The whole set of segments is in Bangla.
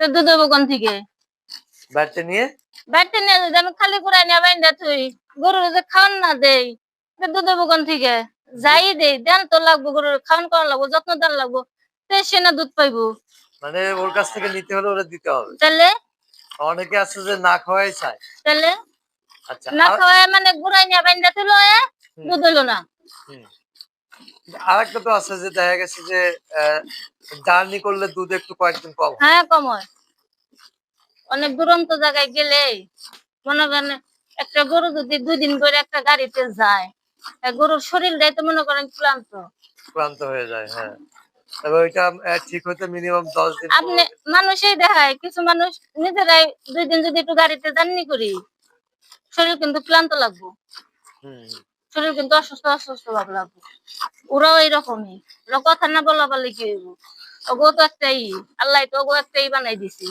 তো দুধ হব কোন থেকে? বাড়িতে নিয়ে? বাড়িতে নিয়ে যদি আমি খালি করে নিয়ে বাইন্দা তুই গরুর যে খাওয়ান না দেই তো দুধ হব কোন থেকে? যাই দেই দেন তো লাগবো গরুর খাওয়ান করা লাগবো যত্ন দেন লাগবো তো সে না দুধ পাইবো। মানে ওর কাছ থেকে নিতে হলে ওরা দিতে হবে। তাহলে? অনেকে আছে যে না খাওয়াই চায়। তাহলে? আচ্ছা না খাওয়ায় মানে গুড়াই নিয়ে বাইন্দা তুলো। দুধ হইল না। আরেকটা তো আছে যে দেখা গেছে যে জার্নি করলে দুধ একটু কয়েকদিন কম হ্যাঁ। কম হয়। অনেক দুরন্ত জায়গায় গেলে মনে করেন একটা গরু যদি দুই দিন করে একটা গাড়িতে যায় গরুর শরীরটাই তো মনে করেন ক্লান্ত। ক্লান্ত হয়ে যায় হ্যাঁ। তবে ওইটা ঠিক হতে মিনিমাম দশ দিন আপনি মানুষই দেখায় কিছু মানুষ নিজেরাই দুই দিন যদি একটু গাড়িতে জার্নি করি শরীর কিন্তু ক্লান্ত লাগবো। হুম। শরীর কিন্তু অসুস্থ অসুস্থ ভাব লাগবো ওরাও এইরকমই। ওরা কথা না বলা পারলে কি হইব? ওগো তো একটাই আল্লাহ তো ওগো একটাই বানাই দিছি।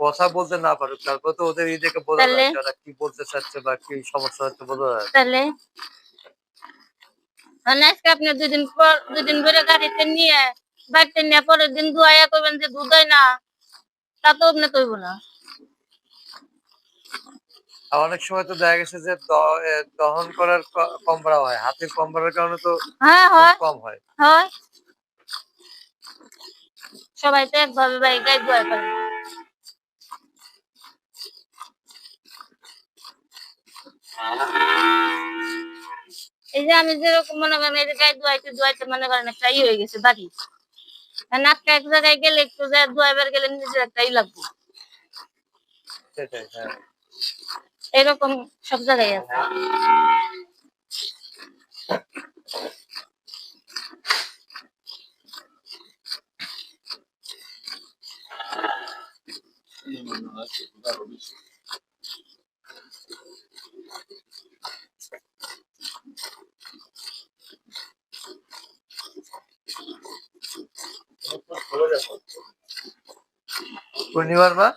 কথা বলতে না পারুক তারপর তো ওদের ই দেখে বোঝা যায় কি বলতে চাচ্ছে বা কি সমস্যা হচ্ছে বোঝা যায়। তাহলে? মানে আজকে আপনি দুই দিন পর দুই দিন ধরে গাড়িতে নিয়ে বাড়িতে নিয়ে পরের দিন ধুয়াইয়া করবেন যে দুধ হয় না তা তো আপনি তৈব না। অনেক সময় তো দেখা গেছে যে দহন করার ক- কম হয়। হাতের কম কারণে তো হ্যাঁ হয়। কম হয়। হয়। সবাই তো একভাবে ভাই গাই না। এই যে আমি যেরকম মনে করেন এই যে গাই ধোয়াইতে ধোয়াইতে মনে করেন একটা ই হয়ে গেছে বাড়ি। নাকটা এক জায়গায় গেলে একটু যায় ধোয়াইবার গেলে নিজের একটা ই লাগবে। সেটাই হ্যাঁ। এরকম সব জায়গায় আছে। পূর্ণিমার মা?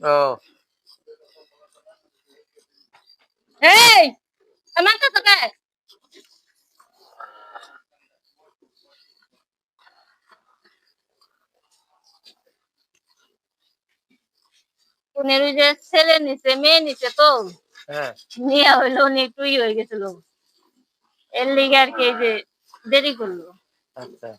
ও এই আমার কাছে কে উনির ওই যে ছেলে নিছে মেয়ে নিছে তো নিয়ে হইল উনি একটু হয়ে গেছিল এর লিগে আর কি যে দেরি করল আচ্ছা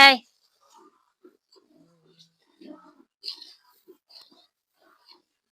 এই